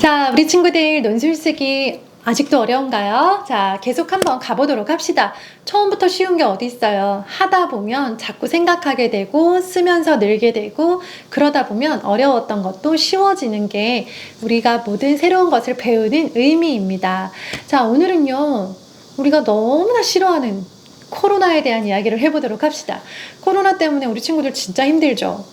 자, 우리 친구들 논술 쓰기 아직도 어려운가요? 자, 계속 한번 가보도록 합시다. 처음부터 쉬운 게 어디 있어요? 하다 보면 자꾸 생각하게 되고 쓰면서 늘게 되고 그러다 보면 어려웠던 것도 쉬워지는 게 우리가 모든 새로운 것을 배우는 의미입니다. 자, 오늘은요. 우리가 너무나 싫어하는 코로나에 대한 이야기를 해보도록 합시다. 코로나 때문에 우리 친구들 진짜 힘들죠.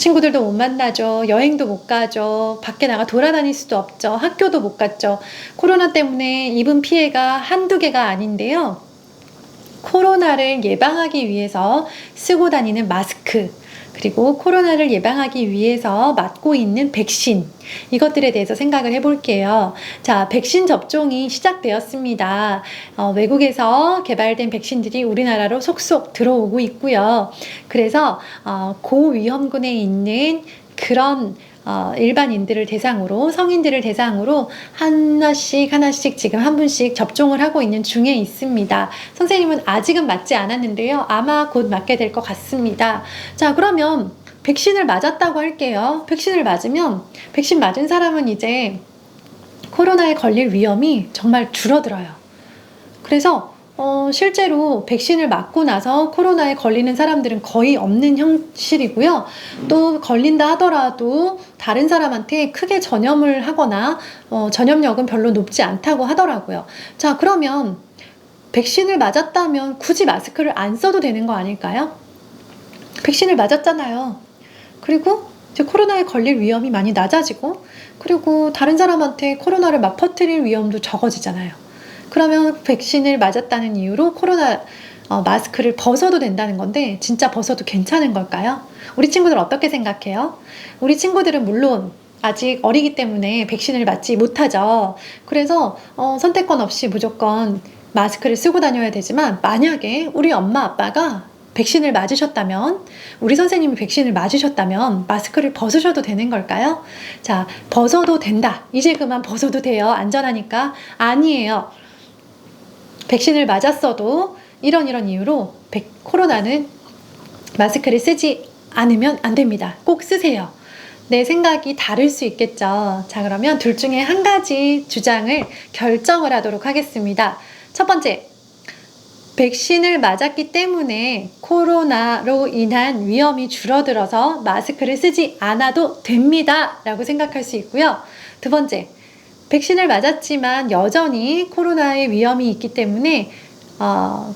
친구들도 못 만나죠. 여행도 못 가죠. 밖에 나가 돌아다닐 수도 없죠. 학교도 못 갔죠. 코로나 때문에 입은 피해가 한두 개가 아닌데요. 코로나를 예방하기 위해서 쓰고 다니는 마스크, 그리고 코로나를 예방하기 위해서 맞고 있는 백신, 이것들에 대해서 생각을 해볼게요. 자, 백신 접종이 시작되었습니다. 어, 외국에서 개발된 백신들이 우리나라로 속속 들어오고 있고요. 그래서 어, 고위험군에 있는 그런 어, 일반인들을 대상으로 성인들을 대상으로 하나씩 하나씩 지금 한 분씩 접종을 하고 있는 중에 있습니다. 선생님은 아직은 맞지 않았는데요. 아마 곧 맞게 될 것 같습니다. 자, 그러면 백신을 맞았다고 할게요. 백신을 맞으면 백신 맞은 사람은 이제 코로나에 걸릴 위험이 정말 줄어들어요. 그래서 어, 실제로 백신을 맞고 나서 코로나에 걸리는 사람들은 거의 없는 형실이고요. 또 걸린다 하더라도 다른 사람한테 크게 전염을 하거나 어, 전염력은 별로 높지 않다고 하더라고요. 자, 그러면 백신을 맞았다면 굳이 마스크를 안 써도 되는 거 아닐까요? 백신을 맞았잖아요. 그리고 이제 코로나에 걸릴 위험이 많이 낮아지고 그리고 다른 사람한테 코로나를 막 퍼뜨릴 위험도 적어지잖아요. 그러면 백신을 맞았다는 이유로 코로나 어, 마스크를 벗어도 된다는 건데 진짜 벗어도 괜찮은 걸까요? 우리 친구들 어떻게 생각해요? 우리 친구들은 물론 아직 어리기 때문에 백신을 맞지 못하죠. 그래서 어, 선택권 없이 무조건 마스크를 쓰고 다녀야 되지만 만약에 우리 엄마 아빠가 백신을 맞으셨다면 우리 선생님이 백신을 맞으셨다면 마스크를 벗으셔도 되는 걸까요? 자, 벗어도 된다. 이제 그만 벗어도 돼요. 안전하니까. 아니에요. 백신을 맞았어도 이런 이런 이유로 백, 코로나는 마스크를 쓰지 않으면 안 됩니다. 꼭 쓰세요. 내 생각이 다를 수 있겠죠. 자, 그러면 둘 중에 한 가지 주장을 결정을 하도록 하겠습니다. 첫 번째, 백신을 맞았기 때문에 코로나로 인한 위험이 줄어들어서 마스크를 쓰지 않아도 됩니다. 라고 생각할 수 있고요. 두 번째, 백신을 맞았지만 여전히 코로나의 위험이 있기 때문에 어,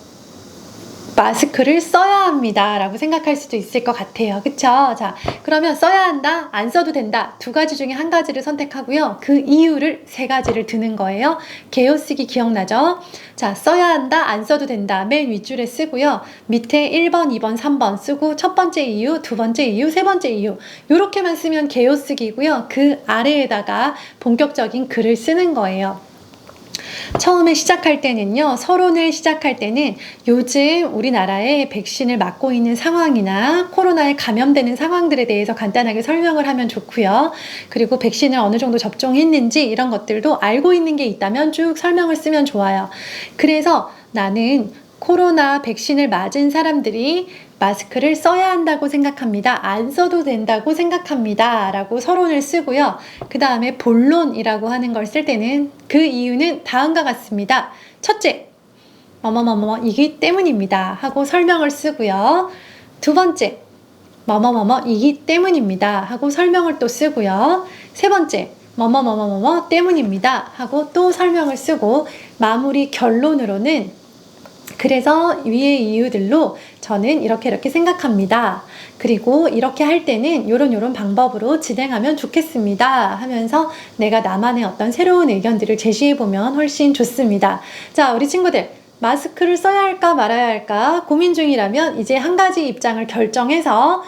마스크를 써야 합니다. 라고 생각할 수도 있을 것 같아요. 그쵸? 자, 그러면 써야 한다? 안 써도 된다? 두 가지 중에 한 가지를 선택하고요. 그 이유를 세 가지를 드는 거예요. 개요 쓰기 기억나죠? 자, 써야 한다? 안 써도 된다? 맨 윗줄에 쓰고요. 밑에 1번, 2번, 3번 쓰고 첫 번째 이유, 두 번째 이유, 세 번째 이유. 요렇게만 쓰면 개요 쓰기고요. 그 아래에다가 본격적인 글을 쓰는 거예요. 처음에 시작할 때는요, 서론을 시작할 때는 요즘 우리나라에 백신을 맞고 있는 상황이나 코로나에 감염되는 상황들에 대해서 간단하게 설명을 하면 좋고요. 그리고 백신을 어느 정도 접종했는지 이런 것들도 알고 있는 게 있다면 쭉 설명을 쓰면 좋아요. 그래서 나는 코로나 백신을 맞은 사람들이 마스크를 써야 한다고 생각합니다. 안 써도 된다고 생각합니다. 라고 서론을 쓰고요. 그 다음에 본론이라고 하는 걸 쓸 때는 그 이유는 다음과 같습니다. 첫째, 뭐뭐뭐뭐 이기 때문입니다. 하고 설명을 쓰고요. 두 번째, 뭐뭐뭐뭐 이기 때문입니다. 하고 설명을 또 쓰고요. 세 번째, 뭐뭐뭐뭐뭐 때문입니다. 하고 또 설명을 쓰고 마무리 결론으로는 그래서 위의 이유들로 저는 이렇게 이렇게 생각합니다. 그리고 이렇게 할 때는 요런 요런 방법으로 진행하면 좋겠습니다. 하면서 내가 나만의 어떤 새로운 의견들을 제시해 보면 훨씬 좋습니다. 자, 우리 친구들. 마스크를 써야 할까 말아야 할까 고민 중이라면 이제 한 가지 입장을 결정해서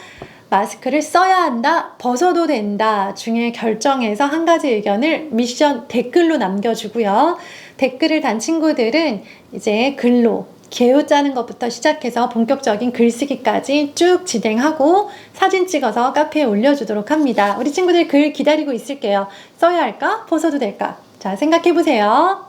마스크를 써야 한다, 벗어도 된다 중에 결정해서 한 가지 의견을 미션 댓글로 남겨주고요. 댓글을 단 친구들은 이제 글로 개요 짜는 것부터 시작해서 본격적인 글쓰기까지 쭉 진행하고 사진 찍어서 카페에 올려주도록 합니다. 우리 친구들 글 기다리고 있을게요. 써야 할까? 벗어도 될까? 자, 생각해 보세요.